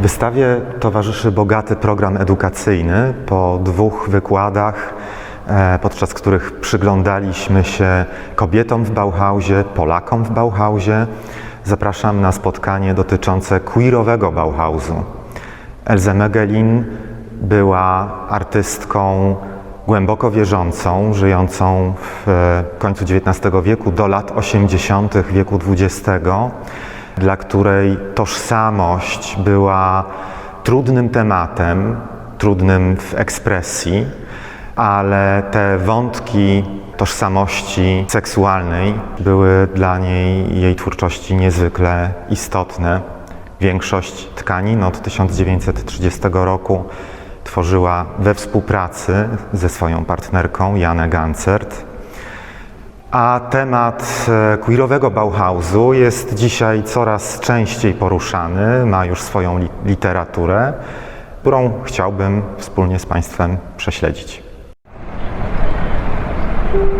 Wystawie towarzyszy bogaty program edukacyjny. Po dwóch wykładach, podczas których przyglądaliśmy się kobietom w Bauhausie, Polakom w Bauhausie. Zapraszam na spotkanie dotyczące queerowego Bauhausu. Elze Megelin była artystką głęboko wierzącą, żyjącą w e, końcu XIX wieku do lat 80. wieku XX, dla której tożsamość była trudnym tematem, trudnym w ekspresji, ale te wątki tożsamości seksualnej były dla niej, jej twórczości niezwykle istotne. Większość tkanin od 1930 roku tworzyła we współpracy ze swoją partnerką Janę Gancert. A temat e, queerowego Bauhausu jest dzisiaj coraz częściej poruszany, ma już swoją li- literaturę, którą chciałbym wspólnie z Państwem prześledzić. thank you.